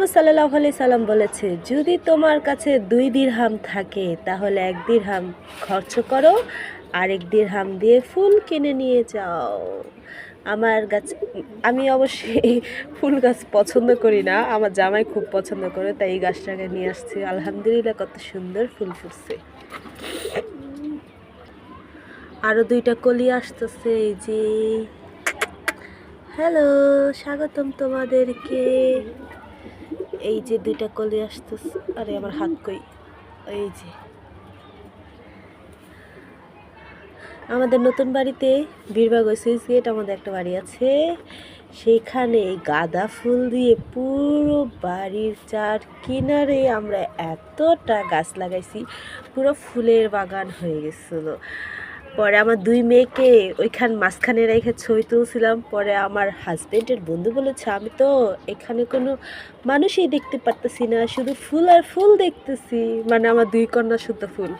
মোহাম্মদ সাল্লাহ আলি সাল্লাম বলেছে, যদি তোমার কাছে দুই দিরহাম থাকে, তাহলে এক দিরহাম খরচ করো, আরেক দিরহাম দিয়ে ফুল কিনে নিয়ে যাও। আমার গাছ, আমি অবশ্যই ফুল গাছ পছন্দ করি না, আমার জামাই খুব পছন্দ করে, তাই এই গাছটাকে নিয়ে আসছি। আলহামদুলিল্লাহ, কত সুন্দর ফুল ফুটছে। আরও দুইটা কলি আসতেছে, এই যে। হ্যালো, স্বাগতম তোমাদেরকে। এই যে দুইটা কলি আসতেছে, আরে আমার হাত কই? এই যে। আমাদের নতুন বাড়িতে বীরবাগ সুইচ গেট আমাদের একটা বাড়ি আছে। সেইখানে গাঁদা ফুল দিয়ে পুরো বাড়ির চার কিনারে আমরা এতটা গাছ লাগাইছি, পুরো ফুলের বাগান হয়ে গেছিল। পরে আমার দুই মেয়েকে ওইখান মাঝখানে রেখে ছবি তুলছিলাম। পরে আমার হাজবেন্ডের বন্ধু বলেছে, আমি তো এখানে কোনো মানুষই দেখতে পারতেছি না, শুধু ফুল আর ফুল দেখতেছি। মানে আমার দুই কন্যা শুদ্ধ ফুল।